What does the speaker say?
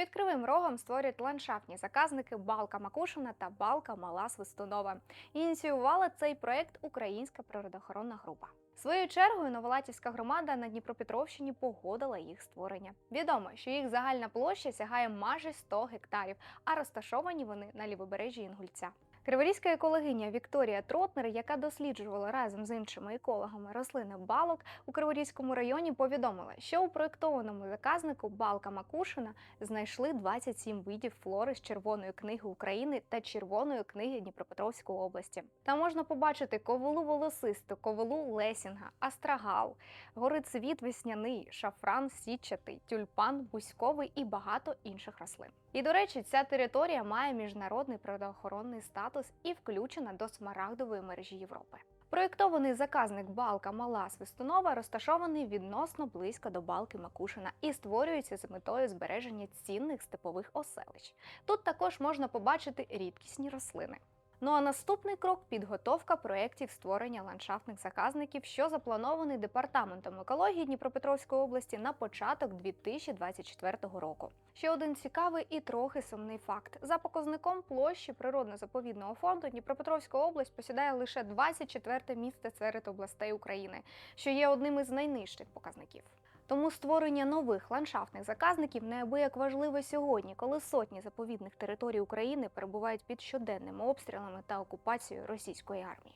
Під кривим рогом створюють ландшафтні заказники Балка Макушина та Балка Мала Свистунова. Ініціювала цей проект Українська природоохоронна група. Своєю чергою Новолатівська громада на Дніпропетровщині погодила їх створення. Відомо, що їх загальна площа сягає майже 100 гектарів, а розташовані вони на лівобережжі Інгульця. Криворізька екологиня Вікторія Тротнер, яка досліджувала разом з іншими екологами рослини балок у Криворізькому районі, повідомила, що у проєктованому заказнику Балка Макушина знайшли 27 видів флори з Червоної книги України та Червоної книги Дніпропетровської області. Там можна побачити ковилу волосисту, ковилу лесінга, астрагал, горицвіт весняний, шафран сітчатий, тюльпан бузьковий і багато інших рослин. І до речі, ця територія має міжнародний природоохоронний статус і включена до смарагдової мережі Європи. Проєктований заказник Балка Мала Свистунова розташований відносно близько до балки Макушина і створюється з метою збереження цінних степових оселищ. Тут також можна побачити рідкісні рослини. Ну а наступний крок підготовка проєктів створення ландшафтних заказників, що запланований департаментом екології Дніпропетровської області на початок 2024 року. Ще один цікавий і трохи сумний факт: за показником площі природно-заповідного фонду Дніпропетровська область посідає лише 24 місце серед областей України, що є одним із найнижчих показників. Тому створення нових ландшафтних заказників неабияк важливо сьогодні, коли сотні заповідних територій України перебувають під щоденними обстрілами та окупацією російської армії.